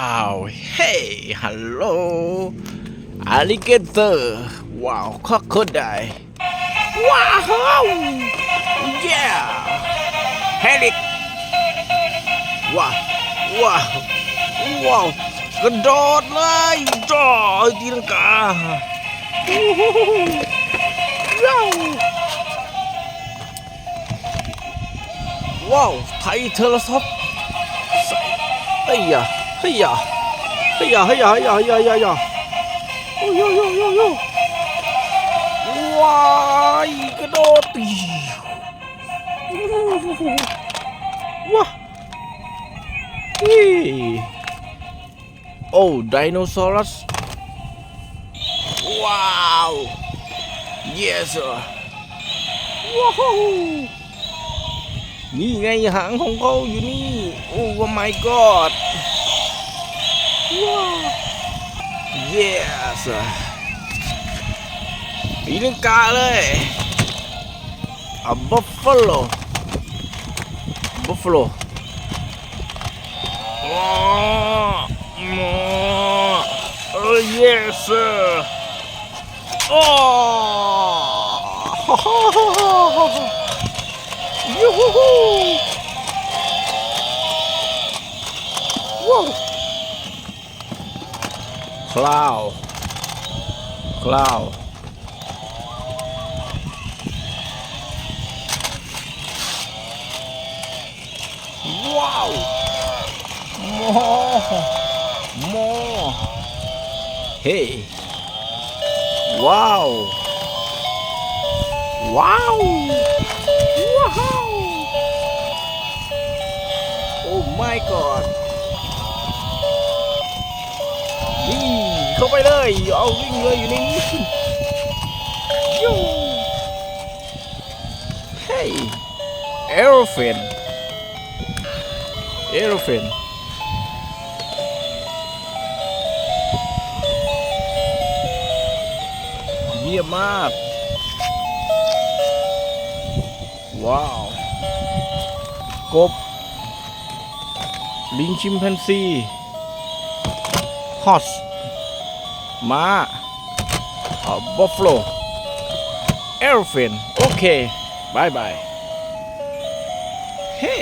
อ้าวเฮ้ฮัลโหลอ l ลิเกเตอร์ว้าวค o ก o ไดว้าวเย้เฮลิกว้าวว้าวว้าวกระโดดเลยจ้าตีลังกาวู้ฮู้ฮู้ว้าวว้าวไทเทเลซอฟเฮ้ยยะ เฮ้ยยะเฮ้ยยะเฮ้ยยะเฮ้ยยะเฮ้ยยะเฮ้ยยะโอ้ยโยโยโยโยว้ายกระโดดตีว้าโอ้ไดโนเสาร์ว้าว yes sir ว้าวนี่ไงหางของเขาอยู่นี่ โอ้ my god ว้าว yes ปีนังกาเลยอะ buffalo buffalo ว้าวเออ yes sir โอ้ ยูฮูฮูว้าว คลาวคลาวว้าวโมโมเฮ้ว้าว ว้าว ว้าว โอ้ my god เข้าไปเลย เอาวิ่งเลยอยู่ในนี้ยูเฮ้ยเอโรเฟนเอโรเฟนเยี่ยมมาก ว้าว กบ ลิงชิมแปนซีฮอส ม้าบัฟฟ l ลเอลฟินโอเคบายบายเฮ้